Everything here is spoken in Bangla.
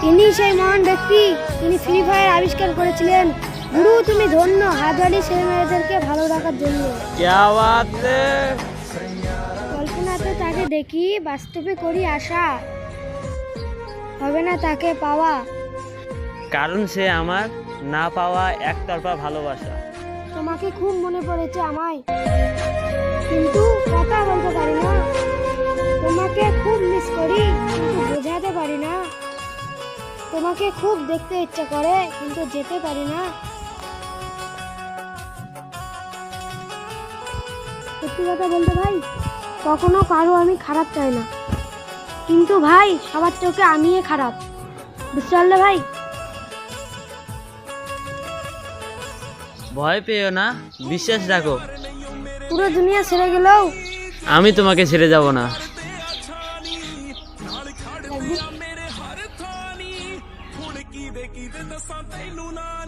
তিনি সেই মহান ব্যক্তি তিনি ফ্রি ফায়ার আবিষ্কার করেছিলেন। গুরু তুমি ধন্য হাজারি সেই মেয়েদেরকে ভালো রাখার জন্য। কল্পনাতে তাকে দেখি বাস্তবে করি আশা। হবে না তাকে পাওয়া। কারণ সে আমার না পাওয়া একতরফা ভালোবাসা। তোমাকে খুব মনে পড়েছে আমায়। তোমাকে খুব দেখতে ইচ্ছা করে কিন্তু যেতে পারি না। সত্যি কথা বলতে ভাই কখনো কারও আমি খারাপ চাই না। কিন্তু ভাই সবার চোখে আমিই খারাপ। বুঝতে পারলে ভাই? ভয় পেও না বিশ্বাস রাখো। পুরো দুনিয়া ছেড়ে গেলেও আমি তোমাকে ছেড়ে যাব না। ਕਿਹਦੇ ਕਿਹਦੇ ਦੱਸਾਂ ਤੈਨੂੰ ਨਾ